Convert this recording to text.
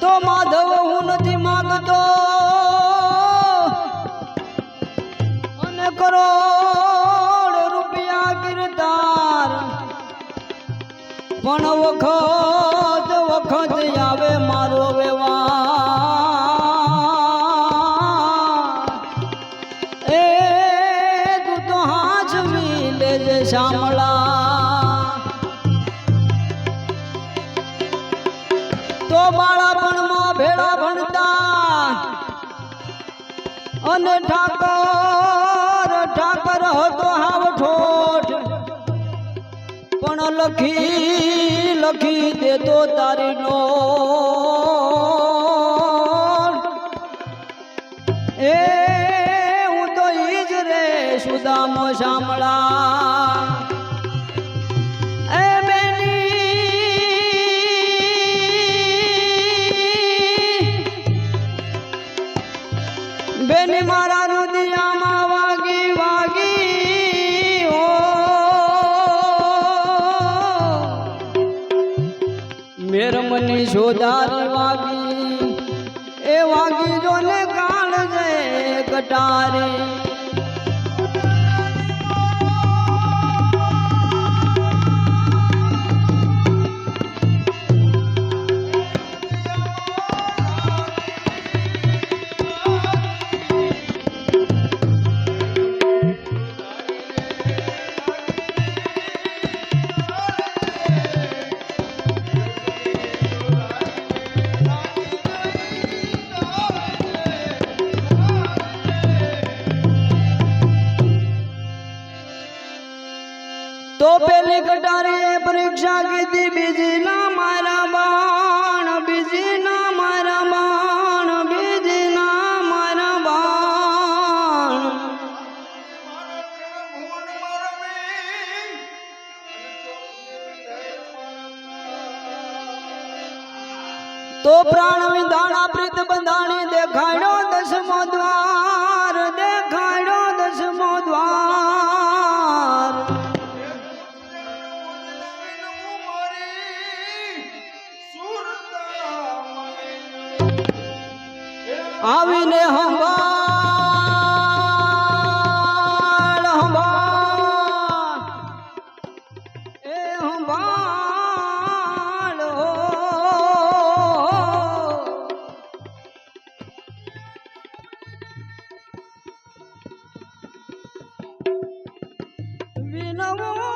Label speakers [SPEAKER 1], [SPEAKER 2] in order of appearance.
[SPEAKER 1] તો માધવ હું નથી માગતો. અને કરો રૂપિયા કિરદાર પણ વખત વખત આવે શામળા તો બાળાપણમાં ભેળા ભણતા અને ઠાકર ઠાકર હતો હાવ ઠોઠ પણ લખી લખી દેતો તારી નો એ હું તો ઈ જ રે સુદામો શામળા બેની મારા રુદિયામાં વાગી વાગી, ઓ. મેરમની જોદાર વાગી, એ વાગી જોને કાળ જય કટારી તો પેલી કટારીએ પરીક્ષા કીધી બીજી ના મારા બાણ બીજી ના મારા બાણ બીજી ના મારા બાણ. તો પ્રાણ વિધાણા પ્રીત બંધાણી આવીને હંભાળ હંભાળ. એ હંભાળ વિનવું